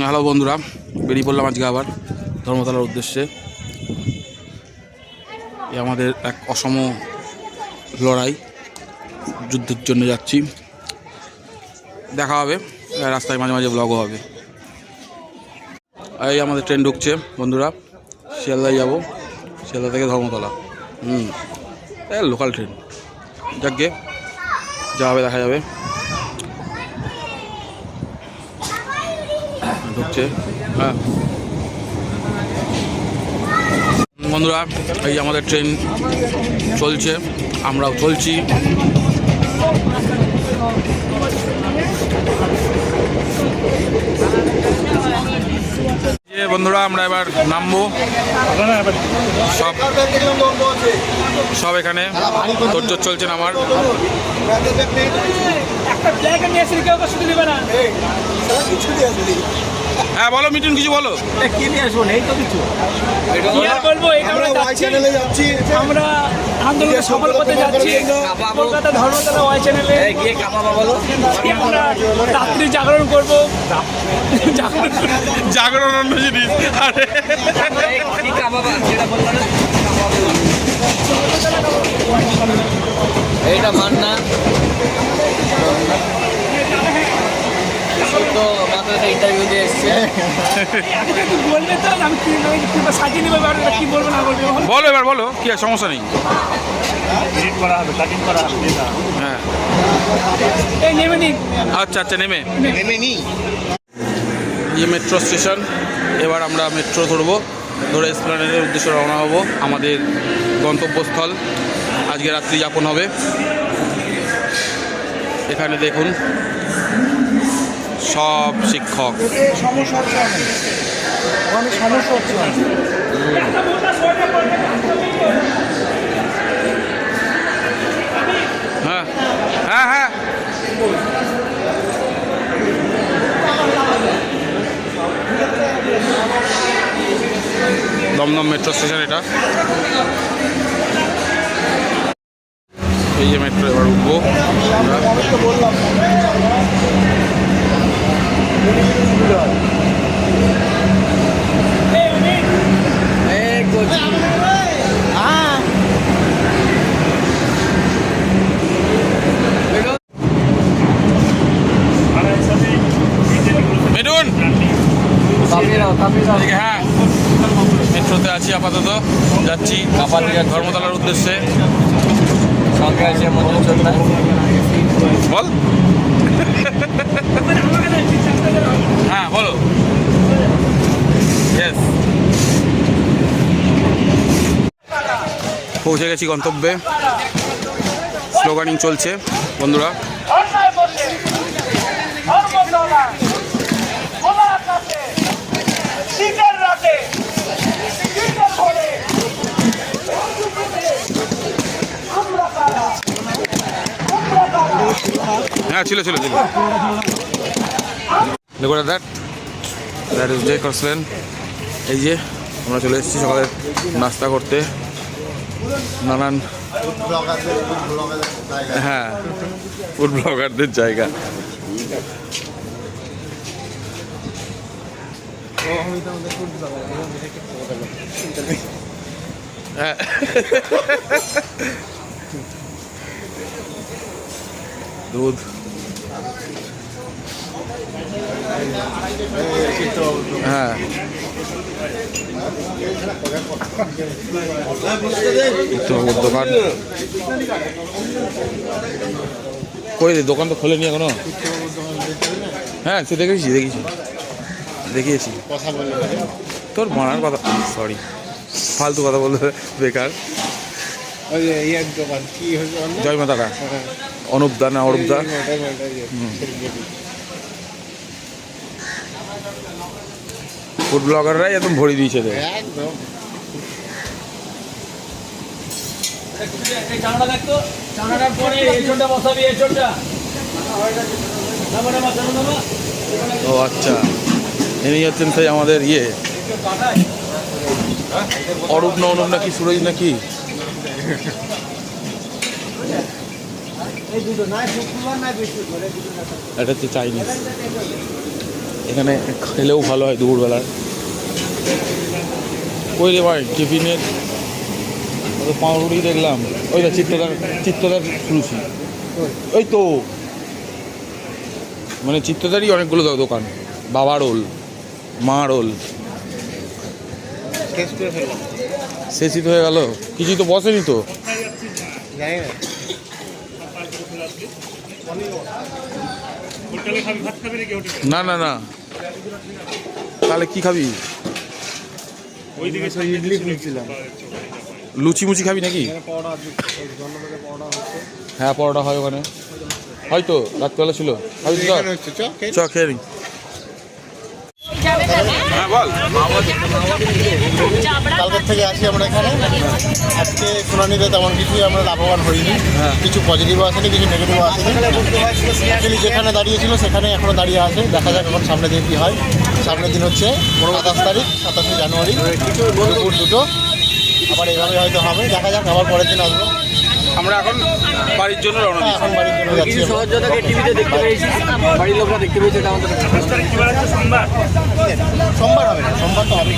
Hello বন্ধুরা, বেরিয়ে পড়লাম আজকে আবার ধর্মতলার উদ্দেশ্যে। এ আমাদের এক অসম লড়াই, যুদ্ধের জন্য যাচ্ছি। দেখা হবে, রাস্তায় মাঝে মাঝে ব্লগও হবে। এই আমাদের ট্রেন ঢুকছে, বন্ধুরা, শিয়ালদায় যাব, শিয়ালদা থেকে ধর্মতলা। হুম লোকাল ট্রেন যাকে যা হবে, দেখা যাবে। ঢুকছে। হ্যাঁ। বন্ধুরা এই আমাদের ট্রেন চলছে আমরাও চলছি। যে বন্ধুরা আমরা এবার নামবো। সব সব এখানে। তোর চলছে আমার। একটা হ্যাঁ বলো মিটুন কিছু বলো। কি নিয়ে আসব? নেই তো কিছু। কি আর বলব? এই আমরা যাচ্ছি। আমরা আন্দোলন সফল করতে যাচ্ছি। কলকাতা ধর্মতলা ওয়াই চ্যানেলে গিয়ে কামাবা বলো? আমরা রাত্রি জাগরণ করব। জাগরণ জাগরণ অন্য জিনিস। আরে। এইটা মান না তো ইন্টারভিউ তো কি কি সাজিয়ে নেব এবার কি বলব না বলব? বলো। এবার বলো। কি আর সমস্যা নেই। হ্যাঁ। আচ্ছা আচ্ছা নেমে। এই মেট্রো স্টেশন এবার আমরা মেট্রো ধরবো। ধরে এসপ্লানেডের উদ্দেশ্যে রওনা হব আমাদের গন্তব্যস্থল। আজকে রাত্রি যাপন হবে। এখানে দেখুন। সব শিক্ষক। হ্যাঁ হ্যাঁ হ্যাঁ। দমদম মেট্রো স্টেশন এটা। এই যে মেট্রো এবার উঠবো আমরা। মেটুন এদিকে হ্যাঁ। মেট্রোতে আছি আপাতত। যাচ্ছি কাপালিয়া ধর্মতলার উদ্দেশ্যে। সঙ্গে আছে মঞ্জুর বল হ্যাঁ বলো ইয়েস পৌঁছে গেছি গন্তব্যে। স্লোগানিং চলছে, বন্ধুরা। হ্যাঁ ছিল ছিল ছিল। দেখো দ্যাট দ্যাট এই যে, আমরা চলে এসেছি সকালে নাস্তা করতে। নানান হ্যাঁ ফুড ব্লগারদের জায়গা। হ্যাঁ। দুধ। হ্যাঁ। দোকান। কই দোকান তো খোলেনি এখনও? হ্যাঁ সে দেখেছি দেখেছি দেখিয়েছি। তোর মারার কথা সরি ফালতু কথা বলতে বেকার? জয় মাতারা। হ্যাঁ, অনুপদা না অরূপদা ফুড ব্লগাররাই একদম ভরে দিয়েছে একদম। ও আচ্ছা ইনি হচ্ছেন সেই আমাদের ইয়ে। অরূপ না অনুপ নাকি সুরজ নাকি? এটা হচ্ছে চাইনিজ এখানে খেলেও ভালো হয় দুপুরবেলায়। ওই রে ভাই টিফিনের পাউরুটি দেখলাম। ওই চিত্তদার চিত্তদার শুনেছি ওই তো। মানে চিত্তদারই অনেকগুলো দোকান। বাবা রোল মা রোল। শেষই তো হয়ে গেল। কিছুই তো বসেনি তো। না। না না না। তাহলে কি খাবি? ইডলি লুচি মুচি খাবি নাকি? হ্যাঁ পরোটা হয় ওখানে। হয়তো রাত্রিবেলা ছিল। চ খেয়ে হ্যাঁ বল। কালকের থেকে আসি আমরা এখানে। আজকে শুনানিতে তেমন কিছুই আমরা লাভবান হইনি। হ্যাঁ। কিছু পজিটিভও আসেনি কিছু নেগেটিভও আসেনি। যেখানে দাঁড়িয়েছিল সেখানে এখনও দাঁড়িয়ে আছে। দেখা যাক এখন সামনের দিন কী হয়। সামনের দিন হচ্ছে সাতাশ তারিখ সাতাশে জানুয়ারি দুপুর দুটো। আবার এইভাবে হয়তো হবে। দেখা যাক আবার পরের দিন আসব। আমরা এখন বাড়ির জন্য রওনা দিচ্ছি। এখন বাড়ির জন্য যাচ্ছি। কিছু। সহযোগিতাকে টিভিতে দেখতে পেয়েছি। বাড়ির লোকরা দেখতে পেয়েছে এটা আমাদের সোমবার হবে না সোমবার তো হবে